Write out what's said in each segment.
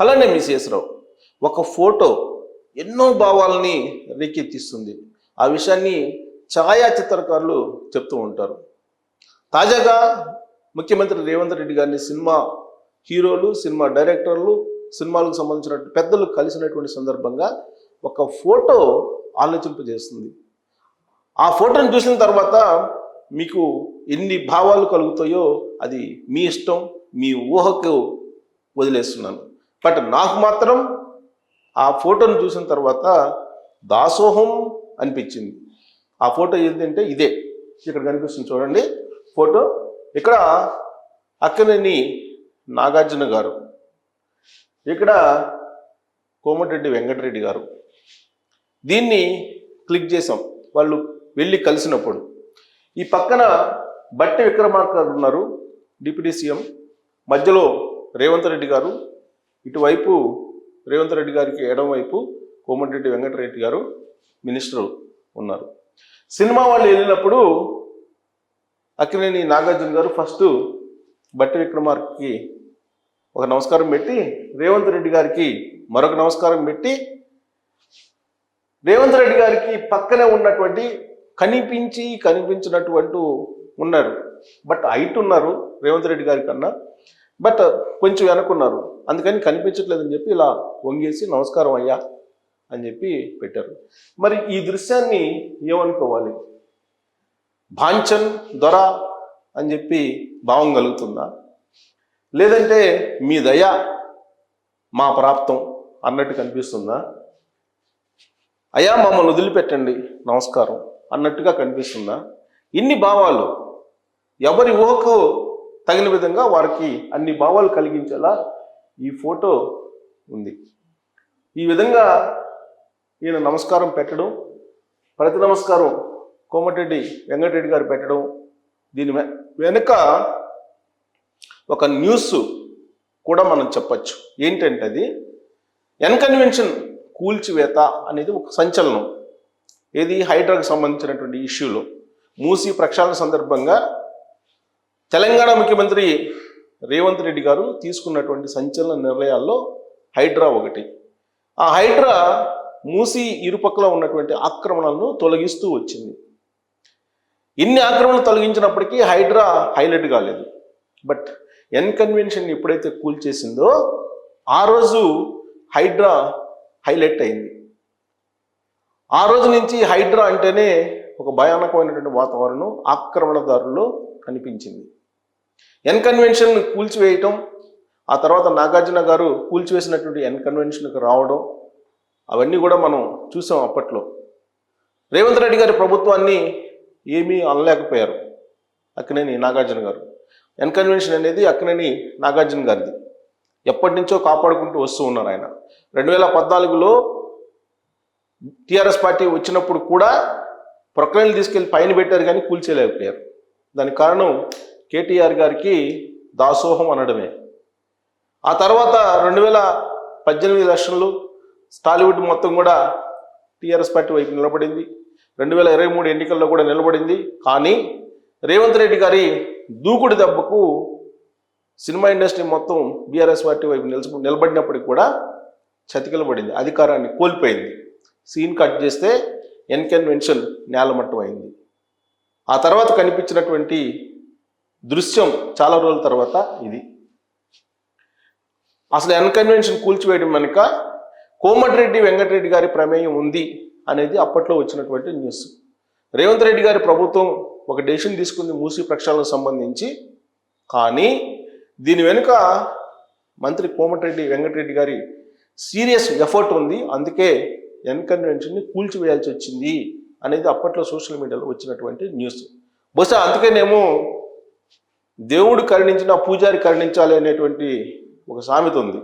అలానే మిసేసరావు ఒక ఫోటో ఎన్నో భావాలని రేకెత్తిస్తుంది. ఆ విషయాన్ని ఛాయాచిత్రకారులు చెప్తూ ఉంటారు. తాజాగా ముఖ్యమంత్రి రేవంత్ రెడ్డి గారిని సినిమా హీరోలు సినిమా డైరెక్టర్లు సినిమాలకు సంబంధించిన పెద్దలు కలిసినటువంటి సందర్భంగా ఒక ఫోటో ఆలోచింపజేస్తుంది. ఆ ఫోటోని చూసిన తర్వాత మీకు ఎన్ని భావాలు కలుగుతాయో అది మీ ఇష్టం మీ ఊహకు వదిలేస్తున్నాను. బట్ నాకు మాత్రం ఆ ఫోటోని చూసిన తర్వాత దాసోహం అనిపించింది. ఆ ఫోటో ఏంటంటే ఇదే. ఇక్కడ కనిపిస్తుంది చూడండి. ఫోటో ఇక్కడ అక్కనేని నాగార్జున గారు. ఇక్కడ కోమటిరెడ్డి వెంకటరెడ్డి గారు. దీన్ని క్లిక్ చేసాం వాళ్ళు వెళ్ళి కలిసినప్పుడు. ఈ పక్కన బట్టి విక్రమార్క గారు ఉన్నారు. Deputy CM. మధ్యలో రేవంత్ రెడ్డి గారు ఇటువైపు రేవంత్ రెడ్డి గారికి ఎడమవైపు కోమటిరెడ్డి వెంకటరెడ్డి గారు మినిస్టర్ ఉన్నారు. సినిమా వాళ్ళు వెళ్ళినప్పుడు అక్కినేని నాగార్జున గారు ఫస్ట్ బట్టి విక్రమార్కి ఒక నమస్కారం పెట్టి రేవంత్ రెడ్డి గారికి మరొక నమస్కారం పెట్టి రేవంత్ రెడ్డి గారికి పక్కనే ఉన్నటువంటి కనిపించి కనిపించినటువంటి ఉన్నారు. బట్ హైట్ ఉన్నారు రేవంత్ రెడ్డి గారి కన్నా. బట్ కొంచెం వెనకున్నారు అందుకని కనిపించట్లేదని చెప్పి ఇలా వంగేసి నమస్కారం అయ్యా అని చెప్పి పెట్టారు. మరి ఈ దృశ్యాన్ని ఏమనుకోవాలి? భాంచన్ దొర అని చెప్పి భావం కలుగుతుందా? లేదంటే మీ దయ మా ప్రాప్తం అన్నట్టు కనిపిస్తుందా? అయ్యా మమ్మల్ని వదిలిపెట్టండి నమస్కారం అన్నట్టుగా కనిపిస్తుందా? ఇన్ని భావాలు ఎవరి ఊహకు తగిన విధంగా వారికి అన్ని భావాలు కలిగించేలా ఈ ఫోటో ఉంది. ఈ విధంగా ఈయన నమస్కారం పెట్టడం ప్రతి నమస్కారం కోమటిరెడ్డి వెంకటరెడ్డి గారు పెట్టడం దీని వెనుక ఒక న్యూస్ కూడా మనం చెప్పచ్చు. ఏంటంటే అది ఎన్కన్వెన్షన్ కూల్చివేత అనేది ఒక సంచలనం. ఏది హైడ్రాకు సంబంధించినటువంటి ఇష్యూలో మూసి ప్రక్షాళన సందర్భంగా తెలంగాణ ముఖ్యమంత్రి రేవంత్ రెడ్డి గారు తీసుకున్నటువంటి సంచలన నిర్ణయాల్లో హైడ్రా ఒకటి. ఆ హైడ్రా మూసి ఇరుపక్కల ఉన్నటువంటి ఆక్రమణలను తొలగిస్తూ వచ్చింది. ఇన్ని ఆక్రమణలు తొలగించినప్పటికీ హైడ్రా హైలైట్ కాలేదు. బట్ ఎన్ కన్వెన్షన్ ఎప్పుడైతే కూల్చేసిందో ఆ రోజు హైడ్రా హైలైట్ అయింది. ఆ రోజు నుంచి హైడ్రా అంటేనే ఒక భయానకమైనటువంటి వాతావరణం ఆక్రమణదారుల్లో కనిపించింది. ఎన్ కన్వెన్షన్ కూల్చివేయటం ఆ తర్వాత నాగార్జున గారు కూల్చివేసినటువంటి ఎన్ కన్వెన్షన్కి రావడం అవన్నీ కూడా మనం చూసాం అప్పట్లో. రేవంత్ రెడ్డి గారి ప్రభుత్వాన్ని ఏమీ అనలేకపోయారు అక్కినేని నాగార్జున గారు. ఎన్ కన్వెన్షన్ అనేది అక్కినేని నాగార్జున గారిది. ఎప్పటి నుంచో కాపాడుకుంటూ వస్తూ ఉన్నారు ఆయన. రెండు వేల పద్నాలుగులో టీఆర్ఎస్ పార్టీ వచ్చినప్పుడు కూడా ప్రొక్లైన్లు తీసుకెళ్ళి పైన పెట్టారు కానీ కూల్చేయలేకపోయారు దానికి కారణం కేటీఆర్ గారికి దాసోహం అనడమే. ఆ తర్వాత రెండు వేల పద్దెనిమిది ఎలక్షన్లు టాలీవుడ్ మొత్తం కూడా టీఆర్ఎస్ పార్టీ వైపు నిలబడింది. రెండు వేల ఇరవై మూడు ఎన్నికల్లో కూడా నిలబడింది. కానీ రేవంత్ రెడ్డి గారి దూకుడు దెబ్బకు సినిమా ఇండస్ట్రీ మొత్తం బీఆర్ఎస్ పార్టీ వైపు నిలిచి నిలబడినప్పటికి కూడా చతికిలబడింది అధికారాన్ని కోల్పోయింది. సీన్ కట్ చేస్తే ఎన్కన్వెన్షన్ నేలమట్టం అయింది. ఆ తర్వాత కనిపించినటువంటి దృశ్యం చాలా రోజుల తర్వాత ఇది. అసలు అన్కన్వెన్షన్ కూల్చివేయడం వెనుక కోమటిరెడ్డి వెంకటరెడ్డి గారి ప్రమేయం ఉంది అనేది అప్పట్లో వచ్చినటువంటి న్యూస్. రేవంత్ రెడ్డి గారి ప్రభుత్వం ఒక డెసిషన్ తీసుకుంది మూసీ ప్రక్షాళనకు సంబంధించి. కానీ దీని వెనుక మంత్రి కోమటిరెడ్డి వెంకటరెడ్డి గారి సీరియస్ ఎఫర్ట్ ఉంది. అందుకే ఎన్కన్వెన్షన్ని కూల్చివేయాల్సి వచ్చింది అనేది అప్పట్లో సోషల్ మీడియాలో వచ్చినటువంటి న్యూస్. బహుశా అందుకేనేమో దేవుడు కరుణించిన పూజారి కరుణించాలి అనేటువంటి ఒక సామెత ఉంది.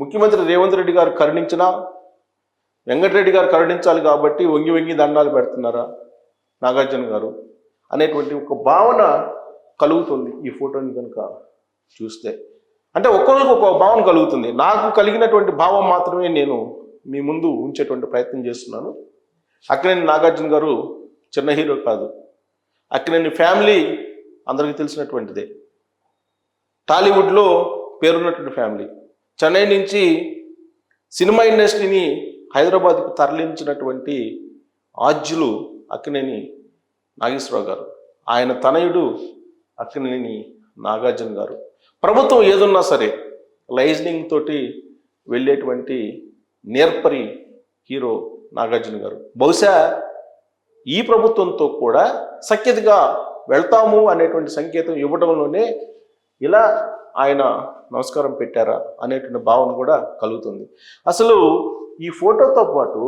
ముఖ్యమంత్రి రేవంత్ రెడ్డి గారు కరుణించిన వెంకటరెడ్డి గారు కరుణించాలి కాబట్టి వంగి వంగి దండాలు పెడుతున్నారా నాగార్జున గారు అనేటువంటి ఒక భావన కలుగుతుంది ఈ ఫోటోని కనుక చూస్తే. అంటే ఒక్కొక్కరికి ఒక భావన కలుగుతుంది. నాకు కలిగినటువంటి భావం మాత్రమే నేను మీ ముందు ఉంచేటువంటి ప్రయత్నం చేస్తున్నాను. అక్కినేని నాగార్జున గారు చిన్న హీరో కాదు. అక్కినేని ఫ్యామిలీ అందరికీ తెలిసినటువంటిదే. టాలీవుడ్లో పేరున్నటువంటి ఫ్యామిలీ. చెన్నై నుంచి సినిమా ఇండస్ట్రీని హైదరాబాద్కు తరలించినటువంటి ఆద్యులు అక్కినేని నాగేశ్వరరావు గారు. ఆయన తనయుడు అక్కినేని నాగార్జున గారు. ప్రభుత్వం ఏదున్నా సరే లైజనింగ్ తోటి వెళ్ళేటువంటి నేర్పరి హీరో నాగార్జున గారు. బహుశా ఈ ప్రభుత్వంతో కూడా సఖ్యతగా వెళ్తాము అనేటువంటి సంకేతం ఇవ్వడంలోనే ఇలా ఆయన నమస్కారం పెట్టారా అనేటువంటి భావన కూడా కలుగుతుంది. అసలు ఈ ఫోటోతో పాటు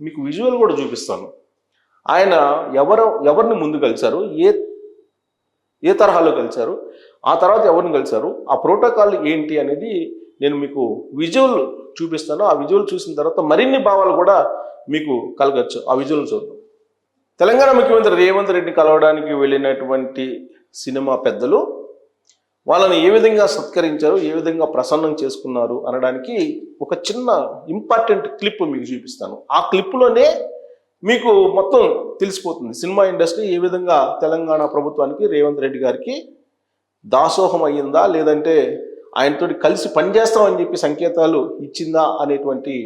మీకు విజువల్ కూడా చూపిస్తాను. ఆయన ఎవరు ఎవరిని ముందు కలిశారు ఏ ఏ తరహాలో కలిశారు ఆ తర్వాత ఎవరిని కలిశారు ఆ ప్రోటోకాల్ ఏంటి అనేది నేను మీకు విజువల్ చూపిస్తాను. ఆ విజువల్ చూసిన తర్వాత మరిన్ని భావాలు కూడా మీకు కలగచ్చు. ఆ విజువల్ చూద్దాం. తెలంగాణ ముఖ్యమంత్రి రేవంత్ రెడ్డి కలవడానికి వెళ్ళినటువంటి సినిమా పెద్దలు వాళ్ళని ఏ విధంగా సత్కరించారు ఏ విధంగా ప్రసన్నం చేసుకున్నారు అనడానికి ఒక చిన్న ఇంపార్టెంట్ క్లిప్ మీకు చూపిస్తాను. ఆ క్లిప్లోనే మీకు మొత్తం తెలిసిపోతుంది సినిమా ఇండస్ట్రీ ఏ విధంగా తెలంగాణ ప్రభుత్వానికి రేవంత్ రెడ్డి గారికి దాసోహం అయ్యిందా లేదంటే ఆయనతోటి కలిసి పనిచేస్తామని చెప్పి సంకేతాలు ఇచ్చిందా అనేటువంటి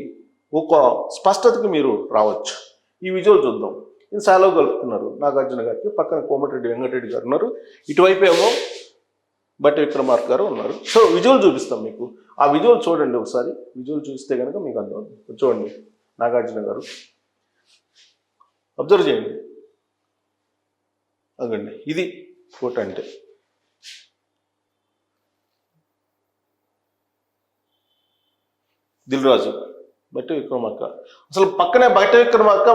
ఒక స్పష్టతకి మీరు రావచ్చు. ఈ విజువల్ చూద్దాం. ఈయన సాలో కలుపుతున్నారు. నాగార్జున గారికి. పక్కన కోమటిరెడ్డి వెంకటరెడ్డి గారు ఉన్నారు. ఇటువైపు ఏమో బట్టి విక్రమార్క గారు ఉన్నారు. సో విజువల్ చూపిస్తాం మీకు. ఆ విజువల్ చూడండి ఒకసారి. విజువల్ చూస్తే కనుక మీకు అర్థం చూడండి నాగార్జున గారు. అబ్జర్వ్ చేయండి. అదండి ఇది ఫోటో అంటే. దిల్ రాజు బట్టి విక్రమార్క. అసలు పక్కనే బట్టి విక్రమార్క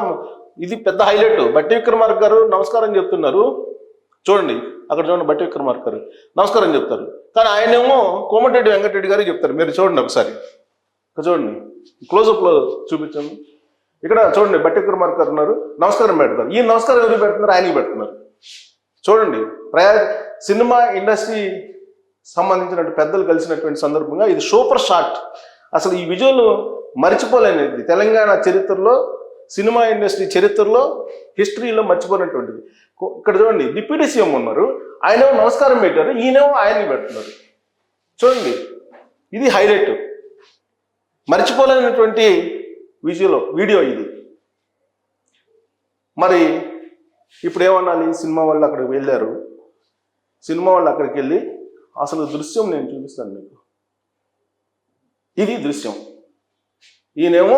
ఇది పెద్ద హైలైట్ బట్టి విక్రమార్క గారు నమస్కారం చెప్తున్నారు. చూడండి అక్కడ చూడండి బట్టి విక్రమార్క గారు. నమస్కారం చెప్తారు. కానీ ఆయనేమో కోమటిరెడ్డి వెంకటరెడ్డి గారు చెప్తారు. మీరు చూడండి ఒకసారి. చూడండి. క్లోజప్లో చూపించండి. ఇక్కడ చూడండి బట్టి విక్రమార్క గారు ఉన్నారు. నమస్కారం పెడతారు. ఈ నమస్కారం ఎవరు పెడుతున్నారు? ఆయనకి పెడుతున్నారు. చూడండి ప్రయా సినిమా ఇండస్ట్రీ సంబంధించిన పెద్దలు కలిసినటువంటి సందర్భంగా ఇది సూపర్ షాట్ అసలు ఈ విజువల్ మర్చిపోలేనిది. తెలంగాణ చరిత్రలో సినిమా ఇండస్ట్రీ చరిత్రలో హిస్టరీలో మర్చిపోయినటువంటిది ఇక్కడ చూడండి డిప్యూటీ సీఎం ఉన్నారు. ఆయనేమో నమస్కారం పెట్టారు ఈయనేమో ఆయన్ని పెడుతున్నారు. చూడండి ఇది హైలైట్. మర్చిపోలేనటువంటి విజువలో వీడియో ఇది. మరి ఇప్పుడు ఏమన్నాలి సినిమా వాళ్ళు అక్కడికి వెళ్ళారు? సినిమా వాళ్ళు అక్కడికి వెళ్ళి అసలు దృశ్యం నేను చూపిస్తాను మీకు. ఇది దృశ్యం. ఈయనేమో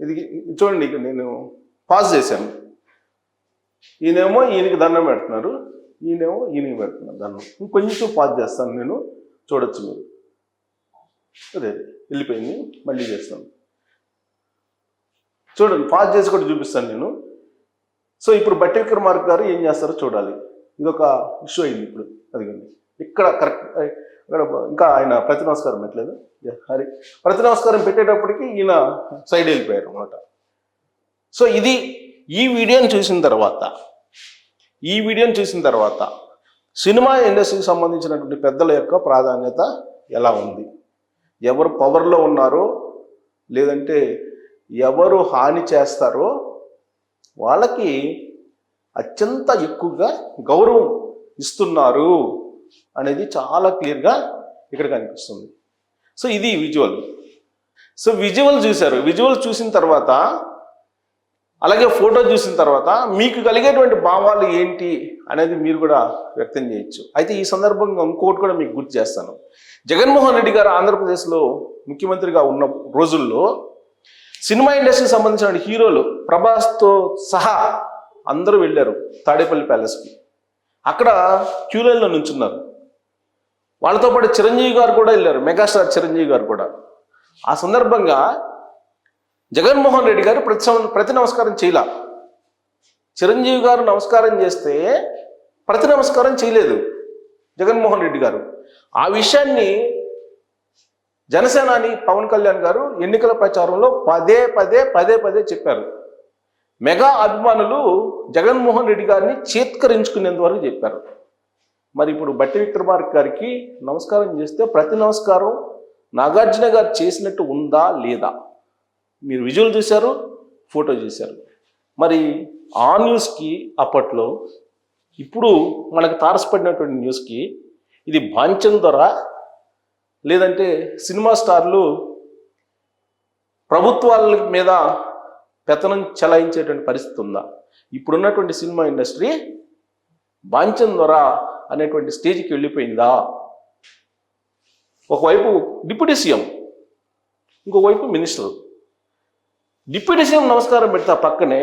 ఇది చూడండి ఇక్కడ నేను పాజ్ చేశాను. ఈయనేమో ఈయనకి దండం పెడుతున్నారు. ఈయనేమో ఈయనకి పెడుతున్నారు దండం. ఇంకొంచెం పాజ్ చేస్తాను నేను. చూడొచ్చు మీరు. అదే వెళ్ళిపోయింది. మళ్ళీ చేస్తాను. చూడండి పాజ్ చేసి కూడా చూపిస్తాను నేను. సో ఇప్పుడు బట్టి విక్రమార్క గారు ఏం చేస్తారో చూడాలి. ఇది ఒక ఇష్యూ అయింది ఇప్పుడు. అదిగండి. ఇక్కడ కరెక్ట్ ఇక్కడ ఇంకా ఆయన ప్రతి నమస్కారం పెట్టలేదు హరి. ప్రతి నమస్కారం పెట్టేటప్పటికి ఈయన సైడ్ వెళ్ళిపోయారు అనమాట సో ఇది ఈ వీడియోని చూసిన తర్వాత ఈ వీడియోని చూసిన తర్వాత సినిమా ఇండస్ట్రీకి సంబంధించినటువంటి పెద్దల యొక్క ప్రాధాన్యత ఎలా ఉంది? ఎవరు పవర్లో ఉన్నారో లేదంటే ఎవరు హాని చేస్తారో వాళ్ళకి అత్యంత ఎక్కువగా గౌరవం ఇస్తున్నారు. అనేది చాలా క్లియర్గా ఇక్కడ కనిపిస్తుంది. సో ఇది విజువల్ సో విజువల్ చూశారు. విజువల్ చూసిన తర్వాత అలాగే ఫోటో చూసిన తర్వాత మీకు కలిగేటువంటి భావాలు ఏంటి అనేది మీరు కూడా వ్యక్తం చేయొచ్చు. అయితే ఈ సందర్భంగా ఇంకోటి కూడా మీకు గుర్తు చేస్తాను. జగన్మోహన్ రెడ్డి గారు ఆంధ్రప్రదేశ్లో ముఖ్యమంత్రిగా ఉన్న రోజుల్లో సినిమా ఇండస్ట్రీకి సంబంధించిన హీరోలు ప్రభాస్తో సహా అందరూ వెళ్ళారు తాడేపల్లి ప్యాలెస్కి. అక్కడ క్యూలైన్లో నుంచున్నారు వాళ్ళతో పాటు చిరంజీవి గారు కూడా వెళ్ళారు మెగాస్టార్ చిరంజీవి గారు కూడా. ఆ సందర్భంగా జగన్మోహన్ రెడ్డి గారు ప్రతి సం- ప్రతి నమస్కారం చేయాల. చిరంజీవి గారు నమస్కారం చేస్తే ప్రతి నమస్కారం చేయలేదు జగన్మోహన్ రెడ్డి గారు. ఆ విషయాన్ని జనసేనాని పవన్ కళ్యాణ్ గారు ఎన్నికల ప్రచారంలో పదే పదే పదే పదే చెప్పారు. మెగా అభిమానులు జగన్మోహన్ రెడ్డి గారిని చేత్కరించుకునేంత వరకు చెప్పారు. మరి ఇప్పుడు బట్టి విక్రమార్క గారికి నమస్కారం చేస్తే ప్రతి నమస్కారం నాగార్జున గారు చేసినట్టు ఉందా లేదా? మీరు విజువల్ చూశారు ఫోటో చూశారు. మరి ఆ న్యూస్కి అప్పట్లో ఇప్పుడు మనకు తారసపడినటువంటి న్యూస్కి ఇది బాంచం ద్వారా లేదంటే సినిమా స్టార్లు ప్రభుత్వాల మీద పెత్తనం చెలాయించేటువంటి పరిస్థితి ఉందా? ఇప్పుడున్నటువంటి సినిమా ఇండస్ట్రీ బాంచం ద్వారా అనేటువంటి స్టేజ్కి వెళ్ళిపోయిందా? ఒకవైపు డిప్యూటీ సీఎం ఇంకోవైపు మినిస్టర్. డిప్యూటీ సీఎం నమస్కారం పెడతా పక్కనే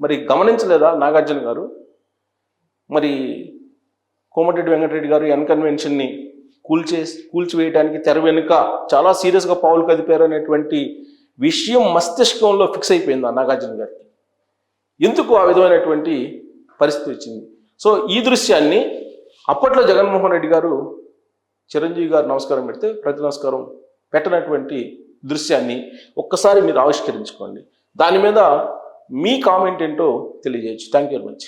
మరి గమనించలేదా నాగార్జున గారు? మరి కోమటిరెడ్డి వెంకటరెడ్డి గారు ఎన్ కన్వెన్షన్ని కూల్చే కూల్చివేయడానికి తెర వెనుక చాలా సీరియస్గా పావులు కదిపారు అనేటువంటి విషయం మస్తిష్కంలో ఫిక్స్ అయిపోయింది ఆ నాగార్జున గారికి. ఎందుకు ఆ విధమైనటువంటి పరిస్థితి వచ్చింది? సో ఈ దృశ్యాన్ని అప్పట్లో జగన్మోహన్ రెడ్డి గారు చిరంజీవి గారు నమస్కారం పెడితే ప్రతి నమస్కారం పెట్టనటువంటి దృశ్యాన్ని ఒక్కసారి మీరు ఆవిష్కరించుకోండి. దాని మీద మీ కామెంట్ ఏంటో తెలియజేయచ్చు. Thank you very much